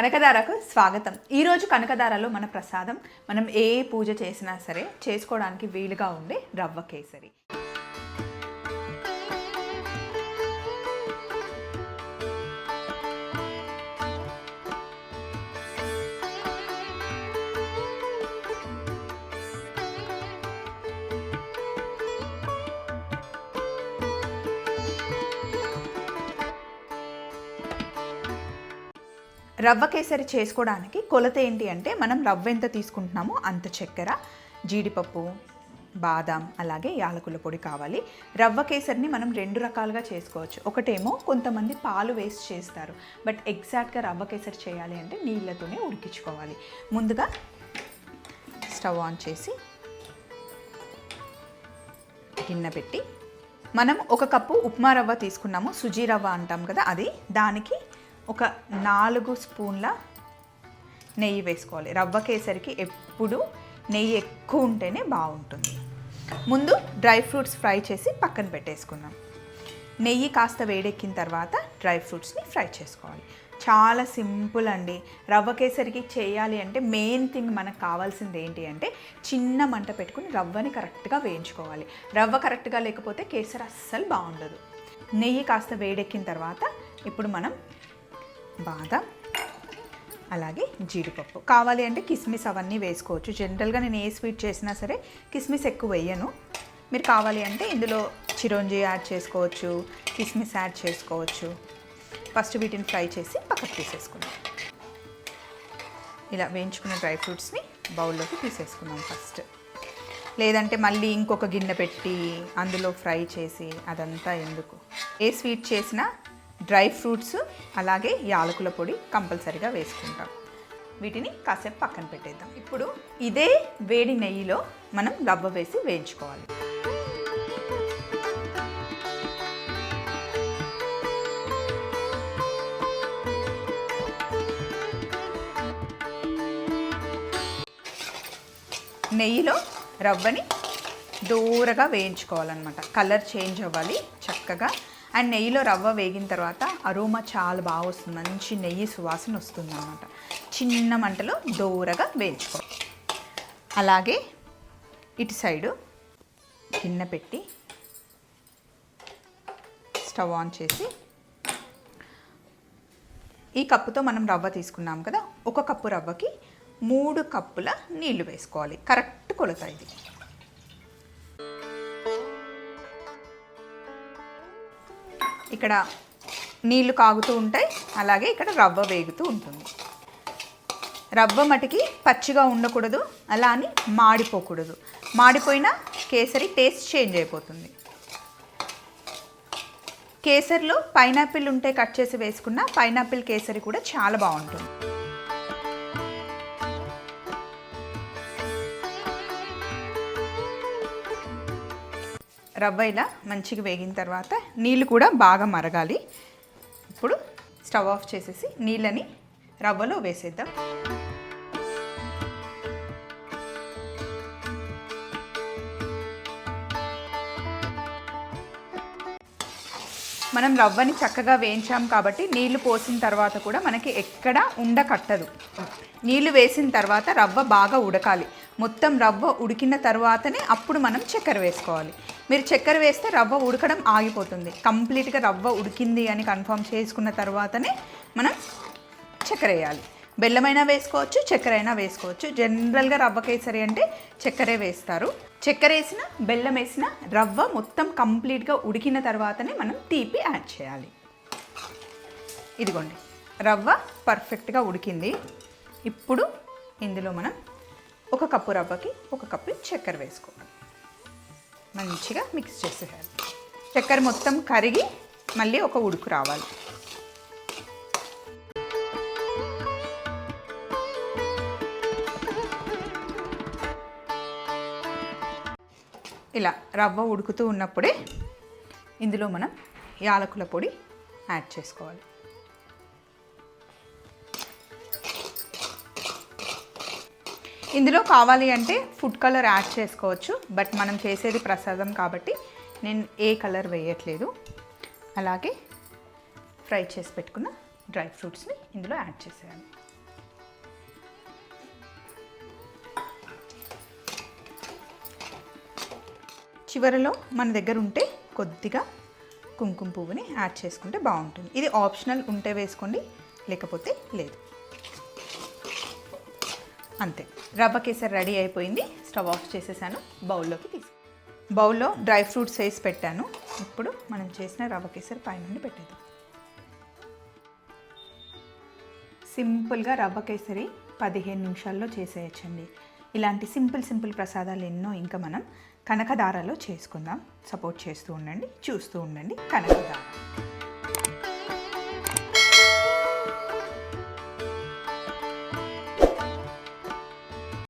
కనకదారకు స్వాగతం. ఈరోజు కనకదారలో మన ప్రసాదం మనం ఏ పూజ చేసినా సరే చేసుకోవడానికి వీలుగా ఉండే రవ్వ కేసరి. రవ్వ కేసరి చేసుకోవడానికి కొలత ఏంటి అంటే మనం రవ్వ ఎంత తీసుకుంటున్నామో అంత చక్కెర జీడిపప్పు బాదాం అలాగే యాలకుల పొడి కావాలి. రవ్వ కేసరిని మనం రెండు రకాలుగా చేసుకోవచ్చు. ఒకటేమో కొంతమంది పాలు వేస్ట్ చేస్తారు. బట్ ఎగ్జాక్ట్గా రవ్వ కేసరి చేయాలి అంటే నీళ్ళతోనే ఉడికించుకోవాలి. ముందుగా స్టవ్ ఆన్ చేసి గిన్నె పెట్టి మనం ఒక కప్పు ఉప్మా రవ్వ తీసుకున్నాము. సుజీ రవ్వ అంటాం కదా అది దానికి ఒక నాలుగు స్పూన్ల నెయ్యి వేసుకోవాలి. రవ్వ కేసరికి ఎప్పుడు నెయ్యి ఎక్కువ ఉంటేనే బాగుంటుంది. ముందు డ్రై ఫ్రూట్స్ ఫ్రై చేసి పక్కన పెట్టేసుకుందాం. నెయ్యి కాస్త వేడెక్కిన తర్వాత డ్రై ఫ్రూట్స్ని ఫ్రై చేసుకోవాలి. చాలా సింపుల్ అండి. రవ్వ కేసరికి చేయాలి అంటే మెయిన్ థింగ్ మనకు కావాల్సింది ఏంటి అంటే చిన్న మంట పెట్టుకుని రవ్వని కరెక్ట్గా వేయించుకోవాలి. రవ్వ కరెక్ట్గా లేకపోతే కేసరి అస్సలు బాగుండదు. నెయ్యి కాస్త వేడెక్కిన తర్వాత ఇప్పుడు మనం బాదం అలాగే జీడిపప్పు. కావాలి అంటే కిస్మిస్ అవన్నీ వేసుకోవచ్చు. జనరల్గా నేను ఏ స్వీట్ చేసినా సరే కిస్మిస్ ఎక్కువ వేయను. మీరు కావాలి అంటే ఇందులో చిరోంజి యాడ్ చేసుకోవచ్చు కిస్మిస్ యాడ్ చేసుకోవచ్చు. ఫస్ట్ వీటిని ఫ్రై చేసి పక్కకు తీసేసుకుందాం. ఇలా వేయించుకున్న డ్రై ఫ్రూట్స్ని బౌల్లోకి తీసేసుకున్నాం ఫస్ట్ లేదంటే మళ్ళీ ఇంకొక గిన్నె పెట్టి అందులో ఫ్రై చేసి అదంతా ఎందుకు? ఏ స్వీట్ చేసినా డ్రై ఫ్రూట్స్ అలాగే యాలకుల పొడి కంపల్సరీగా వేసుకుంటాం. వీటిని కాసేపు పక్కన పెట్టేద్దాం. ఇప్పుడు ఇదే వేడి నెయ్యిలో మనం లవ్వ వేసి వేయించుకోవాలి. నెయ్యిలో రవ్వని దూరగా వేయించుకోవాలన్నమాట. కలర్ చేంజ్ అవ్వాలి చక్కగా అండ్ నెయ్యిలో రవ్వ వేగిన తర్వాత అరోమా చాలా బాగా వస్తుంది. మంచి నెయ్యి సువాసన వస్తుంది అనమాట చిన్న మంటలో దూరగా వేయించుకోవాలి అలాగే ఇటు సైడు గిన్నె పెట్టి స్టవ్ ఆన్ చేసి ఈ కప్పుతో మనం రవ్వ తీసుకున్నాం కదా ఒక కప్పు రవ్వకి మూడు కప్పుల నీళ్ళు వేసుకోవాలి. కరెక్ట్ కొలత ఇది. ఇక్కడ నీళ్ళు కాగుతూ ఉంటాయి. అలాగే ఇక్కడ రవ్వ వేగుతూ ఉంటుంది. రవ్వ మటికి పచ్చిగా ఉండకూడదు. అలా అని మాడిపోకూడదు. మాడిపోయినా కేసరి టేస్ట్ చేంజ్ అయిపోతుంది. కేసరిలో పైనాపిల్ ఉంటే కట్ చేసి వేసుకున్న పైనాపిల్ కేసరి కూడా చాలా బాగుంటుంది. రవ్వ ఇలా మంచిగా వేగిన తర్వాత నీళ్ళు కూడా బాగా మరగాలి. ఇప్పుడు స్టవ్ ఆఫ్ చేసేసి నీళ్ళని రవ్వలో వేసేద్దాం. మనం రవ్వని చక్కగా వేయించాం కాబట్టి నీళ్ళు పోసిన తర్వాత కూడా మనకి ఎక్కడ ఉండ కట్టదు. నీళ్ళు వేసిన తర్వాత రవ్వ బాగా ఉడకాలి. మొత్తం రవ్వ ఉడికిన తర్వాతనే అప్పుడు మనం చక్కెర వేసుకోవాలి. మీరు చక్కెర వేస్తే రవ్వ ఉడకడం ఆగిపోతుంది. కంప్లీట్గా రవ్వ ఉడికింది అని కన్ఫర్మ్ చేసుకున్న తర్వాతనే మనం చక్కెర వేయాలి. బెల్లమైనా వేసుకోవచ్చు చక్కెర అయినా వేసుకోవచ్చు. జనరల్గా రవ్వ కేసరి అంటే చక్కెరే వేస్తారు. చక్కెర వేసిన బెల్లం వేసిన రవ్వ మొత్తం కంప్లీట్గా ఉడికిన తర్వాతనే మనం తీపి యాడ్ చేయాలి. ఇదిగోండి. రవ్వ పర్ఫెక్ట్గా ఉడికింది. ఇప్పుడు ఇందులో మనం ఒక కప్పు రవ్వకి ఒక కప్పు చక్కెర వేసుకోవాలి. మంచిగా మిక్స్ చేసేయాలి. చక్కెర మొత్తం కరిగి మళ్ళీ ఒక ఉడుకు రావాలి. ఇలా రవ్వ ఉడుకుతూ ఉన్నప్పుడే ఇందులో మనం యాలకుల పొడి యాడ్ చేసుకోవాలి. ఇందులో కావాలి అంటే ఫుడ్ కలర్ యాడ్ చేసుకోవచ్చు బట్ మనం చేసేది ప్రసాదం కాబట్టి నేను ఏ కలర్ వేయట్లేదు. అలాగే ఫ్రై చేసి పెట్టుకున్న డ్రై ఫ్రూట్స్ని ఇందులో యాడ్ చేసేయాలి. చివరిలో మన దగ్గర ఉంటే కొద్దిగా కుంకుమ పువ్వుని యాడ్ చేసుకుంటే బాగుంటుంది. ఇది ఆప్షనల్ ఉంటే వేసుకోండి లేకపోతే లేదు. అంతే. రవ్వ కేసరి రెడీ అయిపోయింది. స్టవ్ ఆఫ్ చేసేసాను. బౌల్లోకి తీసు. బౌల్లో డ్రై ఫ్రూట్స్ వేసి పెట్టాను. ఇప్పుడు మనం చేసిన రవ్వ కేసరి పైనుండి పెట్టేద్దాం. సింపుల్గా రవ్వ కేసరి పదిహేను నిమిషాల్లో చేసేయచ్చండి. ఇలాంటి సింపుల్ సింపుల్ ప్రసాదాలు ఎన్నో ఇంకా మనం కనకదారాలో చేసుకుందాం. సపోర్ట్ చేస్తూ ఉండండి చూస్తూ ఉండండి. కనకదార.